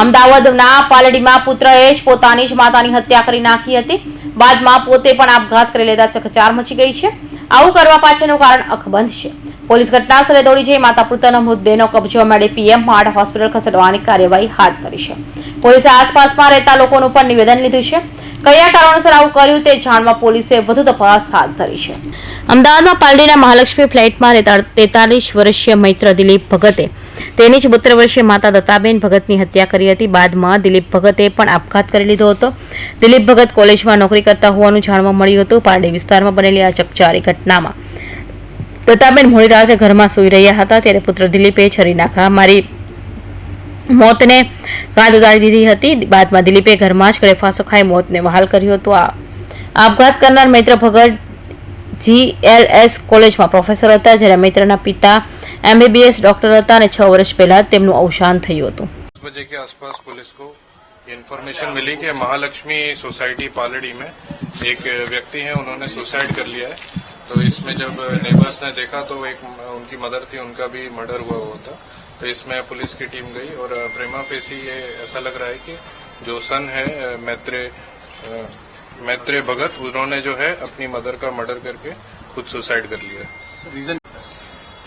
અમદાવાદના પાલડીમાં પુત્રએ જ પોતાની જ માતાની હત્યા કરી નાખી હતી. બાદમાં પોતે પણ આપઘાત કરી લેતા ચકચાર મચી ગઈ છે. આવું કરવા પાછળનું કારણ અકબંધ છે. પોલીસ ઘટનાસ્થળે દોડી જઈ માતા પુત્રના મૃતદેહનો કબજો મેળવી પીએમ માર્ટ હોસ્પિટલ ખસેડવાની કાર્યવાહી હાથ ધરી છે. પોલીસે આસપાસમાં રહેતા લોકોનું પણ નિવેદન લીધું છે. કયા કારણોસર આવું કર્યું તે જાણવા પોલીસે વધુ તપાસ હાથ ધરી છે. અમદાવાદમાં પાલડીના મહાલક્ષ્મી ફ્લેટમાં રહેતા તેતાલીસ વર્ષીય મૈત્ર દિલીપ ભગતે તેની જ બોતેર વર્ષીય માતા દત્તાબેન ભગતની હત્યા કરી હતી. બાદમાં દિલીપ ભગતે પણ આપઘાત કરી લીધો હતો. દિલીપ ભગત કોલેજમાં નોકરી કરતા હોવાનું જાણવા મળ્યું હતું. પારડી વિસ્તારમાં બનેલી આ ચકચારી ઘટનામાં દત્તાબેન મોડી રાતે ઘરમાં સૂઈ રહ્યા હતા ત્યારે પુત્ર દિલીપે છરીના ઘા મારી મોતને ગાદ ઉડાડી દીધી હતી બાદમાં દિલીપે ઘરમાં જ ગળે ફાંસો ખાઈ મોતને વહાલ કર્યો હતો આ આપઘાત કરનાર મૈત્ર ભગત જીએલએસ કોલેજમાં પ્રોફેસર હતા જ્યારે મૈત્રના પિતા એમબીબીએસ ડોક્ટર હતા અને છ વર્ષ પહેલા તેમનું અવસાન થયું હતું दस बजे के आसपास पुलिस को ये इन्फॉर्मेशन मिली कि महालक्ष्मी सोसाइटी पालड़ी में एक व्यक्ति है उन्होंने सुसाइड कर लिया है तो इसमें जब नेबर्स ने देखा तो एक उनकी मदर थी उनका भी मर्डर हुआ हुआ था। तो इसमें पुलिस की टीम गई और प्रेमा फेसी ये ऐसा लग रहा है कि जो सन है मैत्रे मैत्रे भगत उन्होंने जो है अपनी मदर का मर्डर करके खुद सुसाइड कर लिया। रीजन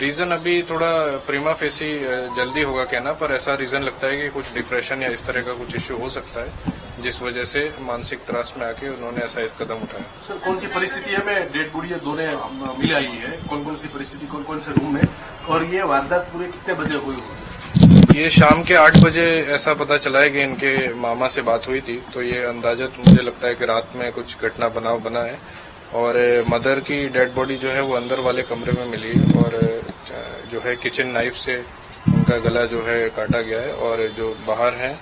रीजन अभी थोड़ा प्रीमा फेसी जल्दी होगा कहना पर ऐसा रीजन लगता है कि कुछ डिप्रेशन या इस तरह का कुछ इश्यू हो सकता है। जिस वजह से मानसिक त्रास में आके उन्होंने ऐसा एक कदम उठाया। सर कौन सी परिस्थिति है? में डेड बॉडी दोनों मिल आई है। कौन कौन सी परिस्थिति कौन कौन से रूम है? और ये वारदात पूरे कितने बजे हुई होगी? ये शाम के आठ बजे ऐसा पता चला है कि इनके मामा से बात हुई थी तो ये अंदाजत मुझे लगता है कि रात में कुछ घटना बनाव बना है। और मदर की डेड बॉडी जो है वो अंदर वाले कमरे में मिली है। और जो है किचन नाइफ से उनका गला जो है काटा गया है। और जो बाहर है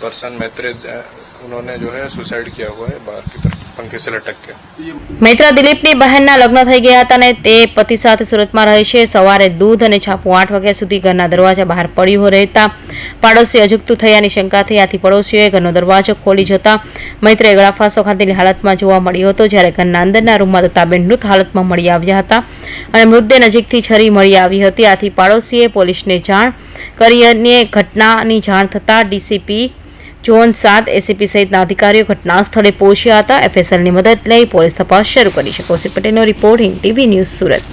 पर्सन मैत्रे अ, उन्होंने जो है सुसाइड किया हुआ है बाहर की तरफ पंखे से लटक के तो ये મૈત્ર દિલીપની બહેનના લગ્ન થઈ ગયા હતા અને તે પતિ સાથે સુરતમાં રહે છે સવારે દૂધ અને છાપું આઠ વાગ્યા સુધી ઘરના દરવાજા બહાર પડ્યું રહેતા પાડોશી અજુગતું થયાની શંકા થઈ આથી પડોશીઓએ ઘરનો દરવાજો ખોલી જતા મૈત્રે ગળાફાંસો ખાધેલી હાલતમાં જોવા મળ્યો હતો જ્યારે ઘરના અંદરના રૂમમાં દત્તાબેન મૃત હાલતમાં મળી આવ્યા હતા અને મૃતદેહ નજીકથી છરી મળી આવી હતી આથી પાડોશીએ પોલીસને જાણ કરી અને ઘટનાની જાણ થતાં ડીસીપી ઝોન સાત એસીપી સહિતના અધિકારીઓ ઘટના સ્થળે પહોંચ્યા હતા. એફએસએલની મદદ લઈ પોલીસ તપાસ શરૂ કરી. છે કૌશિક પટેલનો report in TV news Surat.